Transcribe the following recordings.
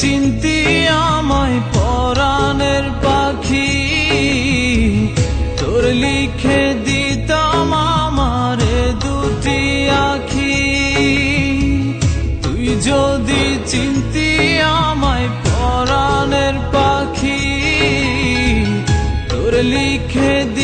চিনতি আমায় পরাণের পাখি, তোর লিখে দিতাম আমারে দুটি আখি। তুই যদি চিনতি আমায় পরাণের পাখি, তোর লিখে দিতাম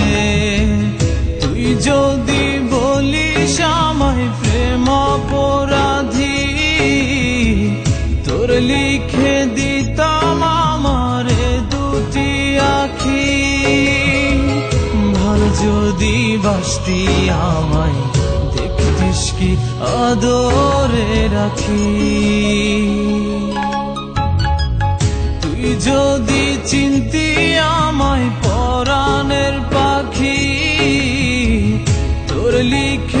যদি বাসতি আমায় দেখতিস কি আদরে রাখি? তুই যদি চিনতি আমায় পরাণের পাখি, তোর লিখে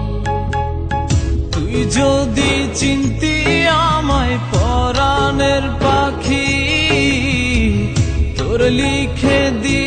তুই যদি চিনতি আমায় পরাণের পাখি তোর লিখে দি